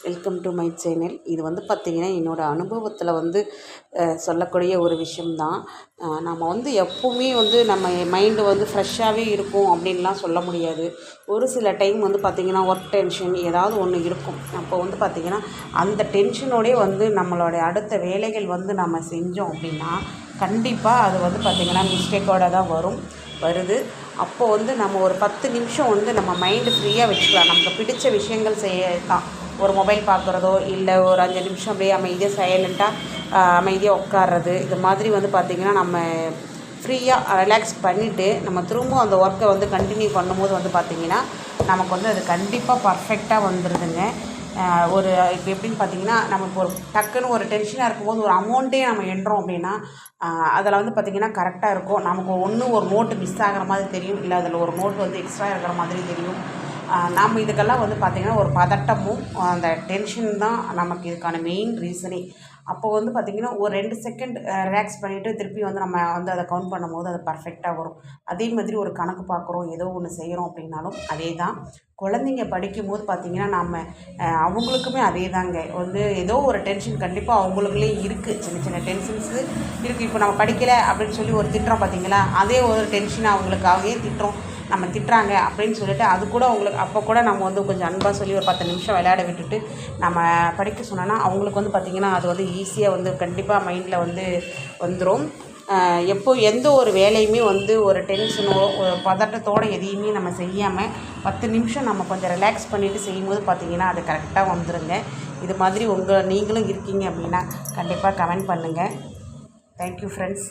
Welcome to my channel இது வந்து பார்த்திங்கன்னா என்னோடய அனுபவத்தில் வந்து சொல்லக்கூடிய ஒரு விஷயம்தான். நம்ம வந்து எப்போவுமே வந்து நம்ம மைண்டு வந்து ஃப்ரெஷ்ஷாகவே இருக்கும் அப்படின்லாம் சொல்ல முடியாது. ஒரு சில டைம் வந்து பார்த்திங்கன்னா ஒர்க் டென்ஷன் ஏதாவது ஒன்று இருக்கும். அப்போ வந்து பார்த்திங்கன்னா அந்த டென்ஷனோடே வந்து நம்மளுடைய அடுத்த வேலைகள் வந்து நம்ம செஞ்சோம் அப்படின்னா கண்டிப்பாக அது வந்து பார்த்திங்கன்னா மிஸ்டேக்கோடு தான் வரும் வருது. அப்போது வந்து நம்ம ஒரு பத்து நிமிஷம் வந்து நம்ம மைண்டு ஃப்ரீயாக வச்சுக்கலாம். நமக்கு பிடிச்ச விஷயங்கள் செய்ய தான் ஒரு மொபைல் பார்க்குறதோ இல்லை ஒரு அஞ்சு நிமிஷம் அப்படியே அமைதியாக சைலண்ட்டாக அமைதியாக உட்கார்றது இது மாதிரி வந்து பார்த்திங்கன்னா நம்ம ஃப்ரீயாக ரிலாக்ஸ் பண்ணிவிட்டு நம்ம திரும்பவும் அந்த ஒர்க்கை வந்து கண்டினியூ பண்ணும்போது வந்து பார்த்திங்கன்னா நமக்கு வந்து அது கண்டிப்பாக பர்ஃபெக்டாக வந்துடுதுங்க ஒரு இப்போ எப்படின்னு பார்த்தீங்கன்னா நம்ம இப்போ ஒரு டக்குன்னு ஒரு டென்ஷனாக இருக்கும்போது ஒரு அமௌண்ட்டே நம்ம எண்ணுறோம் அப்படின்னா அதில் வந்து பார்த்திங்கன்னா கரெக்டாக இருக்கும். நமக்கு ஒன்று ஒரு நோட்டு மிஸ் ஆகிற மாதிரி தெரியும். இல்லை அதில் ஒரு நோட்டு வந்து எக்ஸ்ட்ரா இருக்கிற மாதிரி தெரியும். நாம் இதுக்கெல்லாம் வந்து பார்த்திங்கன்னா ஒரு பதட்டமும் அந்த டென்ஷன் தான் நமக்கு இதுக்கான மெயின் ரீசனே அப்போ வந்து பார்த்திங்கன்னா ஒரு ரெண்டு செகண்ட் ரிலாக்ஸ் பண்ணிவிட்டு திருப்பி வந்து நம்ம வந்து அதை கவுண்ட் பண்ணும்போது அது பர்ஃபெக்டாக வரும். அதே மாதிரி ஒரு கணக்கு பார்க்குறோம் ஏதோ ஒன்று செய்கிறோம் அப்படின்னாலும் அதே தான் குழந்தைங்க படிக்கும்போது பார்த்திங்கன்னா நம்ம அவங்களுக்குமே அதே தாங்க வந்து ஏதோ ஒரு டென்ஷன் கண்டிப்பாக அவங்களுக்குள்ளே இருக்குது சின்ன சின்ன டென்ஷன்ஸு இருக்குது இப்போ நம்ம படிக்கலை அப்படின்னு சொல்லி ஒரு திட்டுறோம் பார்த்திங்களா அதே ஒரு டென்ஷன் அவங்களுக்காகவே திட்டுறோம். நம்ம திட்டுறாங்க அப்படின்னு சொல்லிட்டு அது கூட அவங்களுக்கு அப்போ கூட நம்ம வந்து கொஞ்சம் அன்பாக சொல்லி ஒரு பத்து நிமிஷம் விளையாட விட்டுட்டு நம்ம படிக்க சொன்னோன்னா அவங்களுக்கு வந்து பார்த்திங்கன்னா அது வந்து ஈஸியாக வந்து கண்டிப்பாக மைண்டில் வந்து வந்துடும் எப்போ எந்த ஒரு வேலையுமே வந்து ஒரு டென்ஷனோ ஒரு பதட்டத்தோடு எதையுமே நம்ம செய்யாமல் பத்து நிமிஷம் நம்ம கொஞ்சம் ரிலாக்ஸ் பண்ணிவிட்டு செய்யும்போது பார்த்திங்கன்னா அது கரெக்டாக வந்துடுங்க இது மாதிரி உங்கள் நீங்களும் இருக்கீங்க அப்படின்னா கண்டிப்பாக கமெண்ட் பண்ணுங்கள் தேங்க்யூ ஃப்ரெண்ட்ஸ்